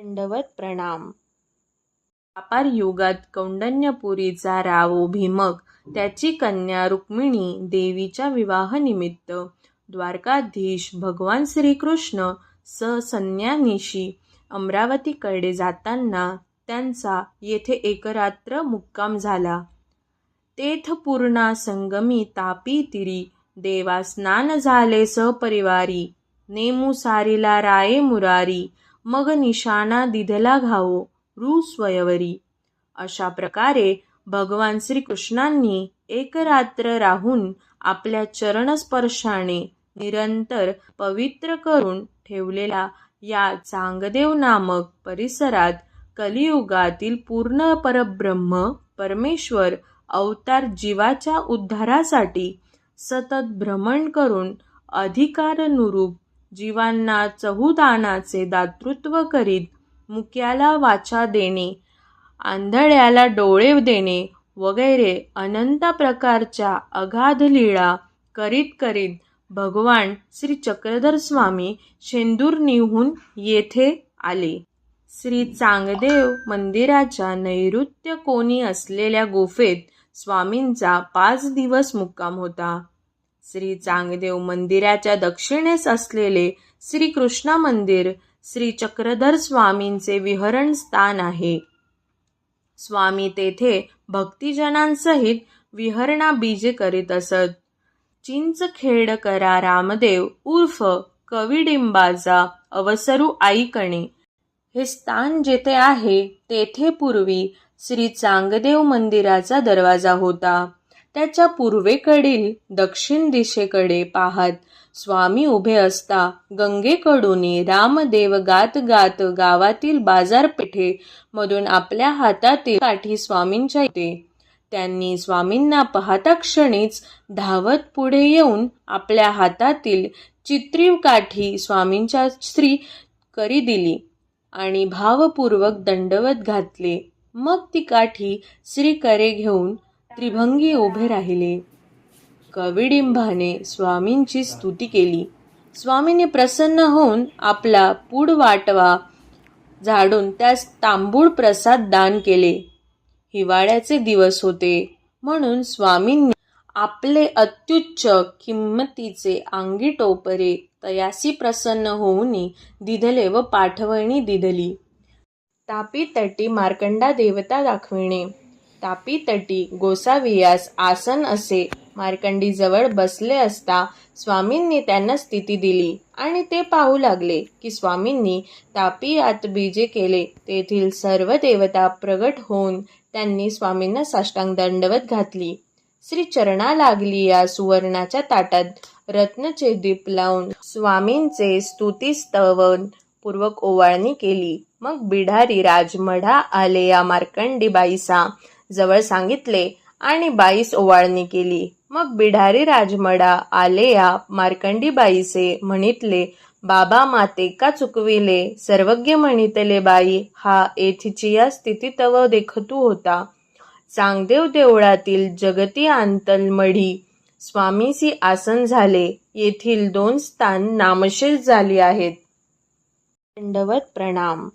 दंडवत प्रणाम. व्यापार युगात कौंडण्यपुरीचा रावो भीमक त्याची कन्या रुक्मिणी देवीच्या विवाहनिमित्त. द्वारकाधीश भगवान श्रीकृष्ण ससन्यानिशी अमरावतीकडे जाताना त्यांचा येथे एकरात्र मुक्काम झाला. तेथपूर्णा संगमी तापी तिरी देवा स्नान झाले सपरिवारी नेमू सारीला राये मुरारी मग निशाणा दिधला घावो रु स्वयवरी. अशा प्रकारे भगवान श्रीकृष्णांनी एक रात्र राहून आपल्या चरणस्पर्शाने निरंतर पवित्र करून ठेवलेला या चांगदेव नामक परिसरात कलियुगातील पूर्ण परब्रह्म परमेश्वर अवतार जीवाच्या उद्धारासाठी सतत भ्रमण करून अधिकारानुरूप जीवांना चहुदानाचे दातृत्व करीत मुक्याला वाचा देणे आंधळ्याला डोळे देणे वगैरे अनंत प्रकारच्या अगाध लीळा करीत करीत भगवान श्री चक्रधर स्वामी शेंदूरनीहून येथे आले. श्री चांगदेव मंदिराच्या नैऋत्य कोणी असलेल्या गुफेत स्वामींचा पाच दिवस मुक्काम होता. श्री चांगदेव मंदिराच्या दक्षिणेस असलेले श्री कृष्णा मंदिर श्री चक्रधर स्वामींचे विहरण स्थान आहे. स्वामी तेथे भक्तिजनांसहित विहरणा बीजे करीत असत. चिंचखेड करा रामदेव उर्फ कविडिंबाचा अवसरू आईकणे. हे स्थान जेथे आहे तेथे पूर्वी श्री चांगदेव मंदिराचा दरवाजा होता. त्याच्या पूर्वेकडील दक्षिण दिशेकडे पाहत स्वामी उभे असता गंगेकडून रामदेव गात गात गावातील बाजारपेठे मधून आपल्या हातातील काठी स्वामींच्या येते त्यांनी स्वामींना पाहता क्षणीच धावत पुढे येऊन आपल्या हातातील चित्रीव काठी स्वामींच्या श्री करी दिली आणि भावपूर्वक दंडवत घातले. मग ती काठी श्री करे घेऊन त्रिभंगी उभे राहिले. कविडिंभाने स्वामींची स्तुती केली. स्वामींनी प्रसन्न होऊन आपला पूड वाटवा झाडून त्यास तांबूळ प्रसाद दान केले. हिवाळ्याचे दिवस होते. म्हणून स्वामींनी आपले अत्युच्च किंमतीचे अंगी टोपरे तयासी प्रसन्न होऊन दिधले व पाठवणी दिधली. तापी तटी मार्कंडा देवता दाखविणे. तापी तटी गोसावियास आसन असे मार्कंडी जवळ बसले असता स्वामींनी त्यांना स्थिती दिली आणि ते पाहू लागले की स्वामींनी तापियात बीजे केले. तेथील सर्व देवता प्रगट होऊन त्यांनी स्वामींना साष्टांग दंडवत घातली. श्री चरणा लागली या सुवर्णाच्या ताटात. रत्नचे दीप लावून स्वामींचे स्तुतीस्तवन पूर्वक ओवाळणी केली. मग बिढारी राजमढा आले या मार्कंडी बाईसा जवळ सांगितले आणि बाईस ओवाळणी केली. मग बिढारी राजमडा आले या मार्कंडी बाईसे म्हणितले बाबा माते का चुकविले? सर्वज्ञ म्हणितले बाई हा येथीचिया स्थिती तव देखतू होता. चांगदेव देवळातील जगती आंतलमढी स्वामीसी आसन झाले. येथील दोन स्थान नामशेष झाली आहेत. दंडवत प्रणाम.